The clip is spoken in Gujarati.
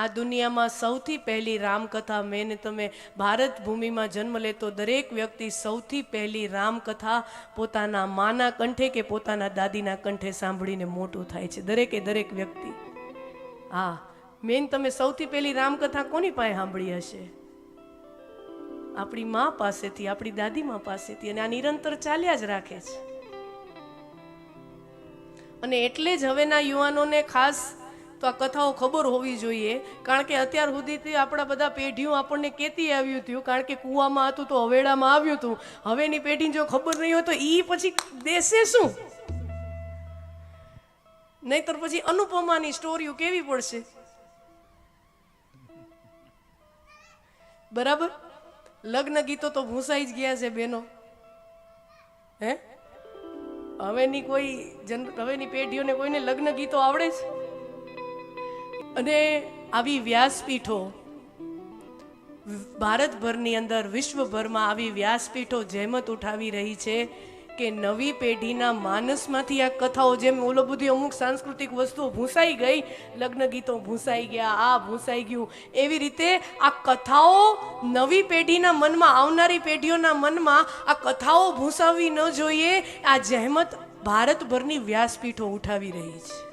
આ દુનિયામાં સૌથી પહેલી રામકથા મેં તમે ભારત ભૂમિમાં જન્મ લેતો દરેક વ્યક્તિ સૌથી પહેલી રામકથા પોતાના માના કંઠે કે પોતાના દાદીના કંઠે સાંભળીને મોટું થાય છે. દરેકે દરેક વ્યક્તિ. હા મેન તમે સૌથી પહેલી રામકથા કોની પાસે સાંભળી હશે? આપણી મા પાસેથી, આપણી દાદીમા પાસેથી અને આ નિરંતર ચાલ્યા જ રાખે છે. અને એટલે જ હવેના યુવાનોને ખાસ તો આ કથાઓ ખબર હોવી જોઈએ. કારણ કે અત્યાર સુધીથી આપણા બધા પેઢીઓ આપણને કેતી આવ્યું હતું. કારણ કે કૂવામાં હતું તો હવેડામાં આવ્યું હતું. હવેની પેઢી જો ખબર નહીં હોય તો એ પછી દેશે શું? નહીતર પછી અનુપમાની સ્ટોરીઓ કેવી પડશે? બરાબર? લગ્ન ગીતો તો ભૂસાઈ જ ગયા છે બેનો. હે? હવેની કોઈ જન, હવેની પેઢીઓને કોઈને લગ્ન ગીતો આવડે છે? અને આવી વ્યાસપીઠો ભારતભરની અંદર, વિશ્વભરમાં આવી વ્યાસપીઠો જહેમત ઉઠાવી રહી છે કે નવી પેઢીના માનસમાંથી આ કથાઓ જેમ ઓલો બધી અમુક સાંસ્કૃતિક વસ્તુઓ ભૂંસાઈ ગઈ, લગ્ન ગીતો ભૂંસાઈ ગયા, આ ભૂંસાઈ ગયું. એવી રીતે આ કથાઓ નવી પેઢીના મનમાં, આવનારી પેઢીઓના મનમાં આ કથાઓ ભૂંસાવી ન જોઈએ, આ જહેમત ભારતભરની વ્યાસપીઠો ઉઠાવી રહી છે.